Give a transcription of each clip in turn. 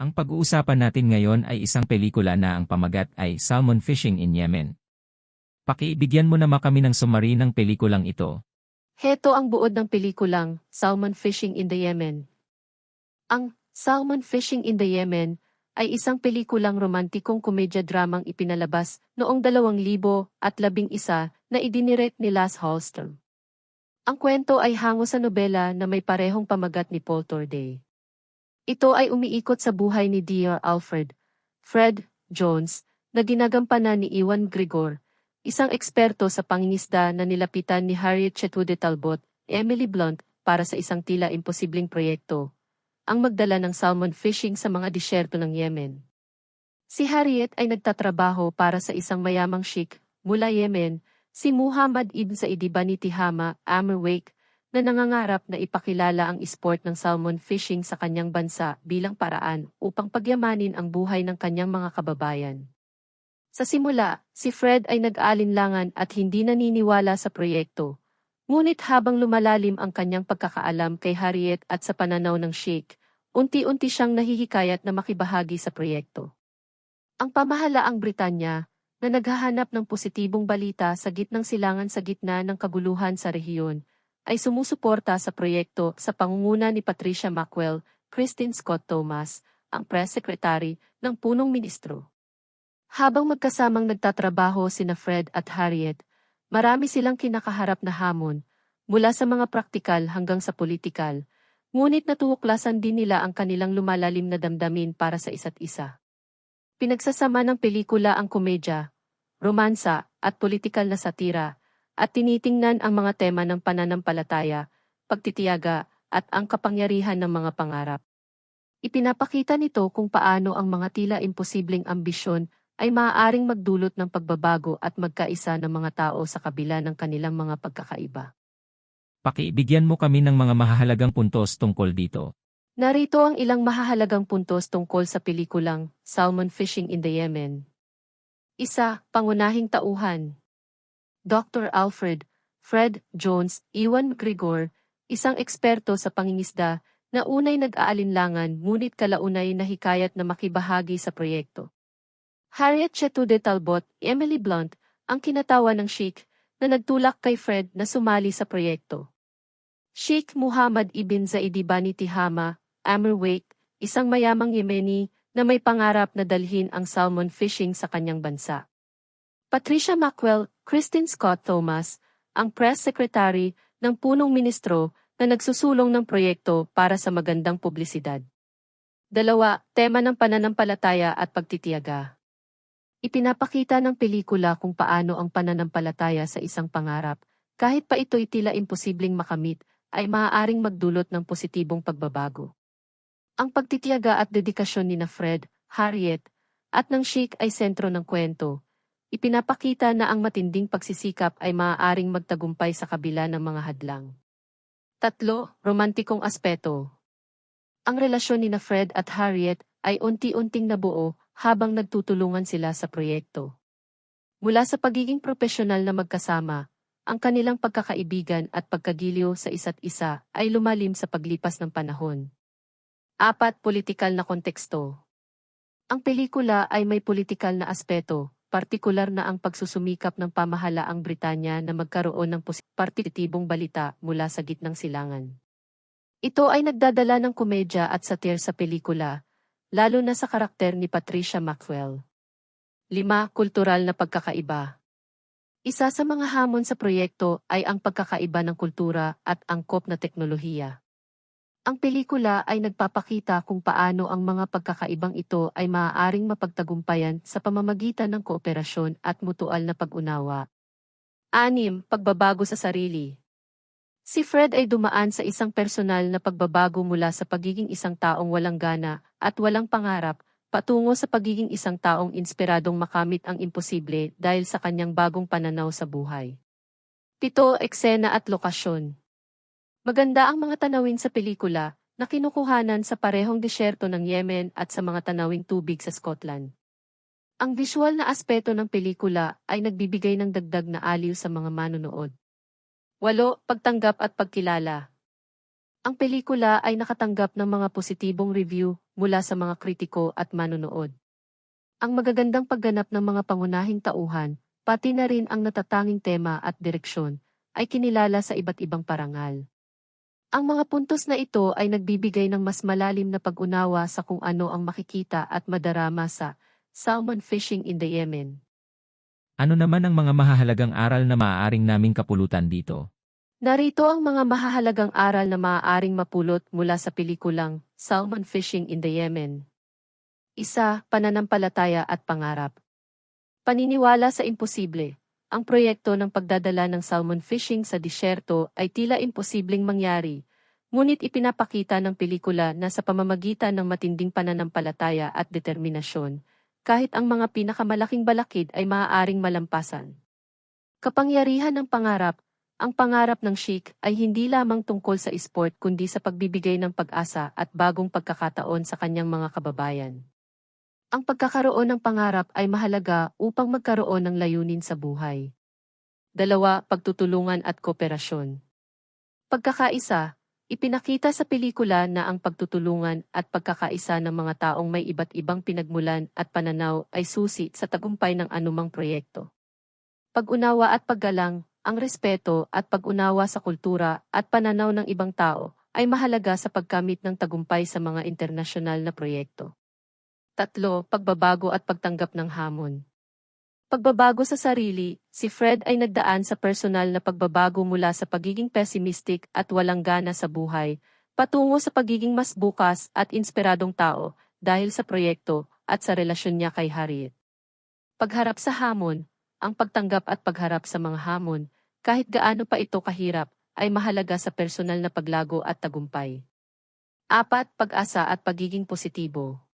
Ang pag-uusapan natin ngayon ay isang pelikula na ang pamagat ay Salmon Fishing in Yemen. Pakiibigyan mo naman kami ng summary ng pelikulang ito. Heto ang buod ng pelikulang Salmon Fishing in the Yemen. Ang Salmon Fishing in the Yemen ay isang pelikulang romantikong komedya-dramang ipinalabas noong 2011 na idinirect ni Lars Hallström. Ang kwento ay hango sa nobela na may parehong pamagat ni Paul Torday. Ito ay umiikot sa buhay ni Dr. Alfred, Fred Jones, na ginagampanan ni Iwan Grigor, isang eksperto sa pangingisda na nilapitan ni Harriet Chetude Talbot, Emily Blunt, para sa isang tila imposibleng proyekto, ang magdala ng salmon fishing sa mga disyerto ng Yemen. Si Harriet ay nagtatrabaho para sa isang mayamang sheik mula Yemen, si Muhammad Ibn Said Bani Tihama, Amr Wake, na nangangarap na ipakilala ang sport ng salmon fishing sa kanyang bansa bilang paraan upang pagyamanin ang buhay ng kanyang mga kababayan. Sa simula, si Fred ay nag-alinlangan at hindi naniniwala sa proyekto. Ngunit habang lumalalim ang kanyang pagkakaalam kay Harriet at sa pananaw ng Sheikh, unti-unti siyang nahihikayat na makibahagi sa proyekto. Ang pamahalaang Britanya, na naghahanap ng positibong balita sa gitnang silangan sa gitna ng kaguluhan sa rehiyon, ay sumusuporta sa proyekto sa pangunguna ni Patricia Macwell, Christine Scott Thomas, ang press secretary ng punong ministro. Habang magkasamang nagtatrabaho sina Fred at Harriet, marami silang kinakaharap na hamon, mula sa mga praktikal hanggang sa politikal, ngunit natuklasan din nila ang kanilang lumalalim na damdamin para sa isa't isa. Pinagsasama ng pelikula ang komedya, romansa, at politikal na satira, at tinitingnan ang mga tema ng pananampalataya, pagtitiyaga, at ang kapangyarihan ng mga pangarap. Ipinapakita nito kung paano ang mga tila imposibleng ambisyon ay maaaring magdulot ng pagbabago at magkaisa ng mga tao sa kabila ng kanilang mga pagkakaiba. Pakiibigyan mo kami ng mga mahahalagang puntos tungkol dito. Narito ang ilang mahahalagang puntos tungkol sa pelikulang Salmon Fishing in the Yemen. Isa, pangunahing tauhan. Dr. Alfred, Fred Jones, Iwan Grigor, isang eksperto sa pangingisda na unay nag-aalinlangan ngunit kalaunay na hikayat na makibahagi sa proyekto. Harriet Chetude Talbot, Emily Blunt, ang kinatawa ng Sheikh, na nagtulak kay Fred na sumali sa proyekto. Sheikh Muhammad Ibn Zaidi Bani Tihama, Amr Wake, isang mayamang Yemeni na may pangarap na dalhin ang salmon fishing sa kanyang bansa. Patricia Macwell, Christine Scott Thomas, ang press secretary ng punong ministro na nagsusulong ng proyekto para sa magandang publisidad. Dalawa, tema ng pananampalataya at pagtitiyaga. Ipinapakita ng pelikula kung paano ang pananampalataya sa isang pangarap, kahit pa ito'y tila imposibleng makamit, ay maaaring magdulot ng positibong pagbabago. Ang pagtitiyaga at dedikasyon ni na Fred, Harriet, at ng Sheik ay sentro ng kwento. Ipinapakita na ang matinding pagsisikap ay maaaring magtagumpay sa kabila ng mga hadlang. Tatlo, romantikong aspeto. Ang relasyon ni na Fred at Harriet ay unti-unting nabuo habang nagtutulungan sila sa proyekto. Mula sa pagiging profesional na magkasama, ang kanilang pagkakaibigan at pagkagiliw sa isa't isa ay lumalim sa paglipas ng panahon. Apat, politikal na konteksto. Ang pelikula ay may politikal na aspeto, partikular na ang pagsusumikap ng pamahalaang Britanya na magkaroon ng partitibong balita mula sa gitnang silangan. Ito ay nagdadala ng komedya at satir sa pelikula, lalo na sa karakter ni Patricia Macwell. 5. Kultural na pagkakaiba Isa sa mga hamon sa proyekto ay ang pagkakaiba ng kultura at angkop na teknolohiya. Ang pelikula ay nagpapakita kung paano ang mga pagkakaibang ito ay maaaring mapagtagumpayan sa pamamagitan ng kooperasyon at mutual na pag-unawa. 6. Pagbabago sa sarili Si Fred ay dumaan sa isang personal na pagbabago mula sa pagiging isang taong walang gana at walang pangarap, patungo sa pagiging isang taong inspiradong makamit ang imposible dahil sa kanyang bagong pananaw sa buhay. Pito, eksena at lokasyon. Maganda ang mga tanawin sa pelikula na kinukuhanan sa parehong disyerto ng Yemen at sa mga tanawing tubig sa Scotland. Ang visual na aspeto ng pelikula ay nagbibigay ng dagdag na aliw sa mga manonood. Walo, pagtanggap at pagkilala. Ang pelikula ay nakatanggap ng mga positibong review mula sa mga kritiko at manonood. Ang magagandang pagganap ng mga pangunahing tauhan, pati na rin ang natatanging tema at direksyon, ay kinilala sa iba't ibang parangal. Ang mga puntos na ito ay nagbibigay ng mas malalim na pag-unawa sa kung ano ang makikita at madarama sa salmon fishing in the Yemen. Ano naman ang mga mahahalagang aral na maaaring naming kapulutan dito? Narito ang mga mahahalagang aral na maaaring mapulot mula sa pelikulang Salmon Fishing in the Yemen. Isa, pananampalataya at pangarap. Paniniwala sa imposible. Ang proyekto ng pagdadala ng salmon fishing sa disyerto ay tila imposibleng mangyari, ngunit ipinapakita ng pelikula na sa pamamagitan ng matinding pananampalataya at determinasyon, kahit ang mga pinakamalaking balakid ay maaaring malampasan. Kapangyarihan ng pangarap, ang pangarap ng Sheik ay hindi lamang tungkol sa sport kundi sa pagbibigay ng pag-asa at bagong pagkakataon sa kanyang mga kababayan. Ang pagkakaroon ng pangarap ay mahalaga upang magkaroon ng layunin sa buhay. Dalawa, pagtutulungan at kooperasyon. Pagkakaisa, ipinakita sa pelikula na ang pagtutulungan at pagkakaisa ng mga taong may iba't ibang pinagmulan at pananaw ay susi sa tagumpay ng anumang proyekto. Pag-unawa at paggalang, ang respeto at pag-unawa sa kultura at pananaw ng ibang tao ay mahalaga sa pagkamit ng tagumpay sa mga internasyonal na proyekto. Tatlo, pagbabago at pagtanggap ng hamon. Pagbabago sa sarili, si Fred ay nagdaan sa personal na pagbabago mula sa pagiging pessimistic at walang gana sa buhay, patungo sa pagiging mas bukas at inspiradong tao dahil sa proyekto at sa relasyon niya kay Harriet. Pagharap sa hamon, ang pagtanggap at pagharap sa mga hamon, kahit gaano pa ito kahirap, ay mahalaga sa personal na paglago at tagumpay. Apat, pag-asa at pagiging positibo.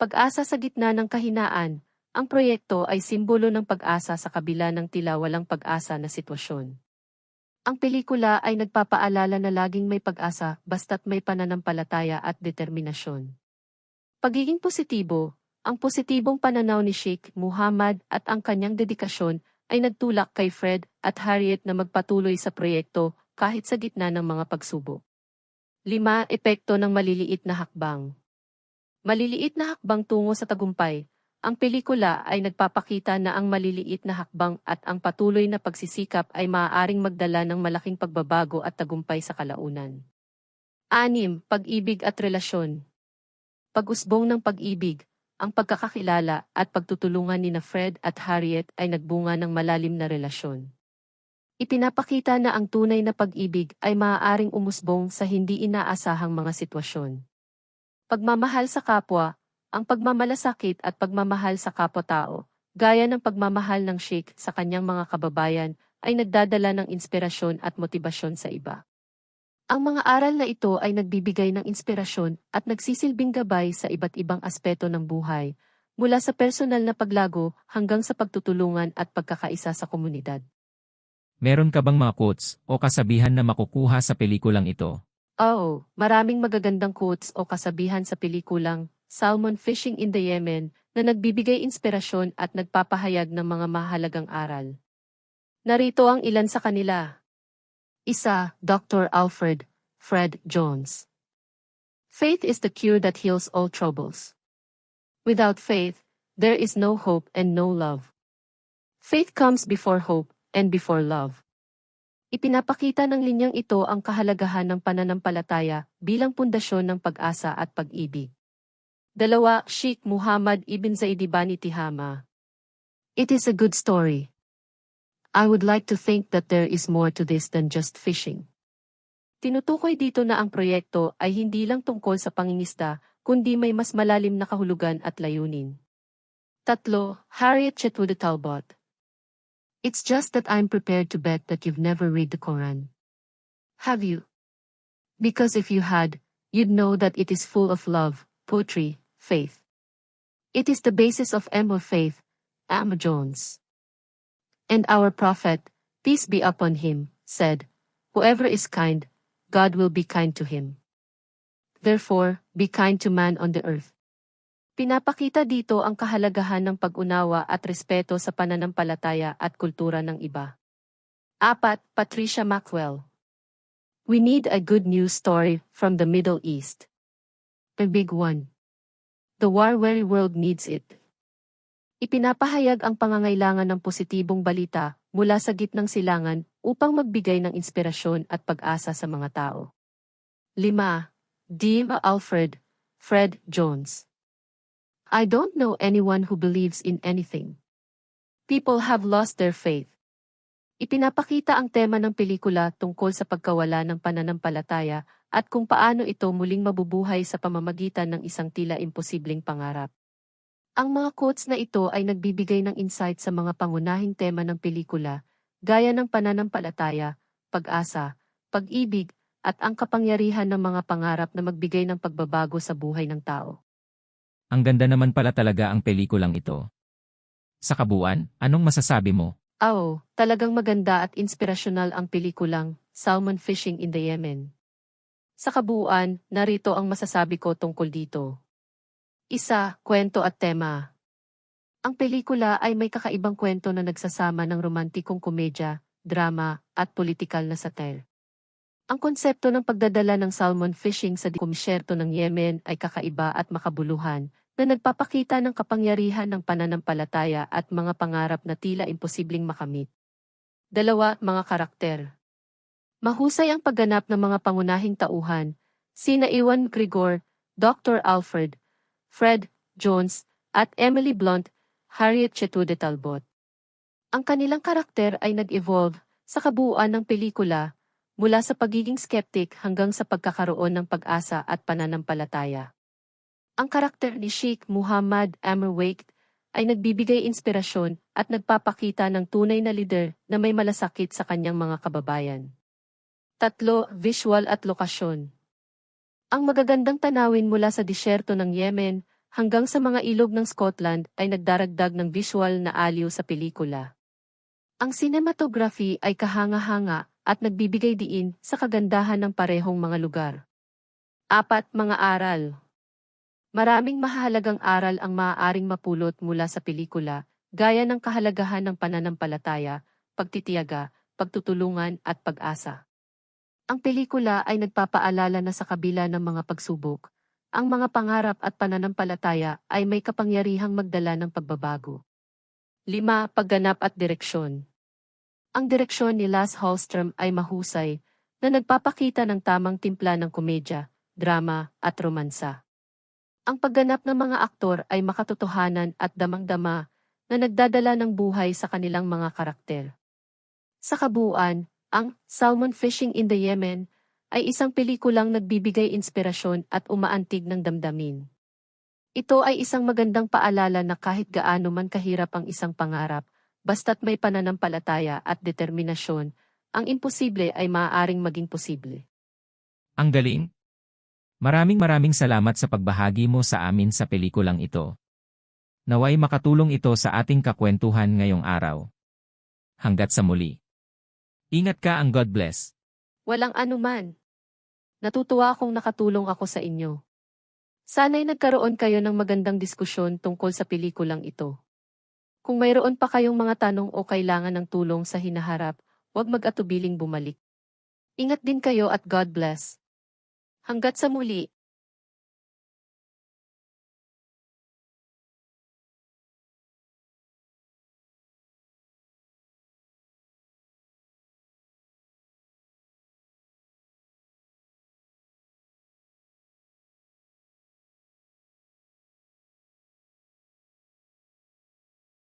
Pag-asa sa gitna ng kahinaan, ang proyekto ay simbolo ng pag-asa sa kabila ng tila walang pag-asa na sitwasyon. Ang pelikula ay nagpapaalala na laging may pag-asa basta't may pananampalataya at determinasyon. Pagiging positibo, ang positibong pananaw ni Sheikh Muhammad at ang kanyang dedikasyon ay nagtulak kay Fred at Harriet na magpatuloy sa proyekto kahit sa gitna ng mga pagsubok. 5. Epekto ng maliliit na hakbang Maliliit na hakbang tungo sa tagumpay. Ang pelikula ay nagpapakita na ang maliliit na hakbang at ang patuloy na pagsisikap ay maaaring magdala ng malaking pagbabago at tagumpay sa kalaunan. 6. Pag-ibig at relasyon Pag-usbong ng pag-ibig, ang pagkakakilala at pagtutulungan ni na Fred at Harriet ay nagbunga ng malalim na relasyon. Ipinapakita na ang tunay na pag-ibig ay maaaring umusbong sa hindi inaasahang mga sitwasyon. Pagmamahal sa kapwa, ang pagmamalasakit at pagmamahal sa kapwa-tao, gaya ng pagmamahal ng Sheikh sa kanyang mga kababayan, ay nagdadala ng inspirasyon at motibasyon sa iba. Ang mga aral na ito ay nagbibigay ng inspirasyon at nagsisilbing gabay sa iba't ibang aspeto ng buhay, mula sa personal na paglago hanggang sa pagtutulungan at pagkakaisa sa komunidad. Meron ka bang mga quotes o kasabihan na makukuha sa pelikulang ito? Oo, maraming magagandang quotes o kasabihan sa pelikulang Salmon Fishing in the Yemen na nagbibigay inspirasyon at nagpapahayag ng mga mahalagang aral. Narito ang ilan sa kanila. Isa, Dr. Alfred, Fred Jones. Faith is the cure that heals all troubles. Without faith, there is no hope and no love. Faith comes before hope and before love. Ipinapakita ng linyang ito ang kahalagahan ng pananampalataya bilang pundasyon ng pag-asa at pag-ibig. Dalawa, Sheikh Muhammad ibn Zaidibani Tihama. It is a good story. I would like to think that there is more to this than just fishing. Tinutukoy dito na ang proyekto ay hindi lang tungkol sa pangingisda, kundi may mas malalim na kahulugan at layunin. Tatlo, Harriet Chetwood Talbot. It's just that I'm prepared to bet that you've never read the Quran. Have you? Because if you had, you'd know that it is full of love, poetry, faith. It is the basis of of faith, Amma Jones. And our prophet, peace be upon him, said, Whoever is kind, God will be kind to him. Therefore, be kind to man on the earth. Pinapakita dito ang kahalagahan ng pag-unawa at respeto sa pananampalataya at kultura ng iba. Apat, Patricia Macwell. We need a good news story from the Middle East. A big one. The war weary world needs it. Ipinapahayag ang pangangailangan ng positibong balita mula sa gitnang silangan upang magbigay ng inspirasyon at pag-asa sa mga tao. 5. Dear Alfred, Fred Jones. I don't know anyone who believes in anything. People have lost their faith. Ipinapakita ang tema ng pelikula tungkol sa pagkawala ng pananampalataya at kung paano ito muling mabubuhay sa pamamagitan ng isang tila imposibleng pangarap. Ang mga quotes na ito ay nagbibigay ng insight sa mga pangunahing tema ng pelikula, gaya ng pananampalataya, pag-asa, pag-ibig, at ang kapangyarihan ng mga pangarap na magbigay ng pagbabago sa buhay ng tao. Ang ganda naman pala talaga ang pelikulang ito. Sa kabuuan, anong masasabi mo? Oo, talagang maganda at inspirasyonal ang pelikulang Salmon Fishing in the Yemen. Sa kabuuan, narito ang masasabi ko tungkol dito. Isa, kwento at tema. Ang pelikula ay may kakaibang kwento na nagsasama ng romantikong komedya, drama, at politikal na satire. Ang konsepto ng pagdadala ng salmon fishing sa kumsyerto ng Yemen ay kakaiba at makabuluhan, na nagpapakita ng kapangyarihan ng pananampalataya at mga pangarap na tila imposibleng makamit. Dalawa, mga karakter. Mahusay ang pagganap ng mga pangunahing tauhan, sina Iwan Grigor, Dr. Alfred, Fred Jones, at Emily Blunt, Harriet Chetude Talbot. Ang kanilang karakter ay nag-evolve sa kabuuan ng pelikula, mula sa pagiging skeptic hanggang sa pagkakaroon ng pag-asa at pananampalataya. Ang karakter ni Sheikh Muhammad Amr ay nagbibigay inspirasyon at nagpapakita ng tunay na lider na may malasakit sa kanyang mga kababayan. Tatlo, visual at lokasyon. Ang magagandang tanawin mula sa disyerto ng Yemen hanggang sa mga ilog ng Scotland ay nagdaragdag ng visual na aliw sa pelikula. Ang cinematography ay kahanga-hanga at nagbibigay diin sa kagandahan ng parehong mga lugar. Apat, mga aral. Maraming mahalagang aral ang maaaring mapulot mula sa pelikula, gaya ng kahalagahan ng pananampalataya, pagtitiyaga, pagtutulungan at pag-asa. Ang pelikula ay nagpapaalala na sa kabila ng mga pagsubok, ang mga pangarap at pananampalataya ay may kapangyarihang magdala ng pagbabago. 5. Pagganap at direksyon. Ang direksyon ni Las Hallström ay mahusay, na nagpapakita ng tamang timpla ng komedya, drama, at romansa. Ang pagganap ng mga aktor ay makatotohanan at damang-dama na nagdadala ng buhay sa kanilang mga karakter. Sa kabuuan, ang Salmon Fishing in the Yemen ay isang pelikulang nagbibigay inspirasyon at umaantig ng damdamin. Ito ay isang magandang paalala na kahit gaano man kahirap ang isang pangarap, basta't may pananampalataya at determinasyon, ang imposible ay maaaring maging posible. Ang galing? Maraming maraming salamat sa pagbahagi mo sa amin sa pelikulang ito. Naway makatulong ito sa ating kakwentuhan ngayong araw. Hanggat sa muli. Ingat ka ang God bless. Walang anuman. Natutuwa akong nakatulong ako sa inyo. Sana'y nagkaroon kayo ng magandang diskusyon tungkol sa pelikulang ito. Kung mayroon pa kayong mga tanong o kailangan ng tulong sa hinaharap, huwag mag-atubiling bumalik. Ingat din kayo at God bless. Hanggat sa muli.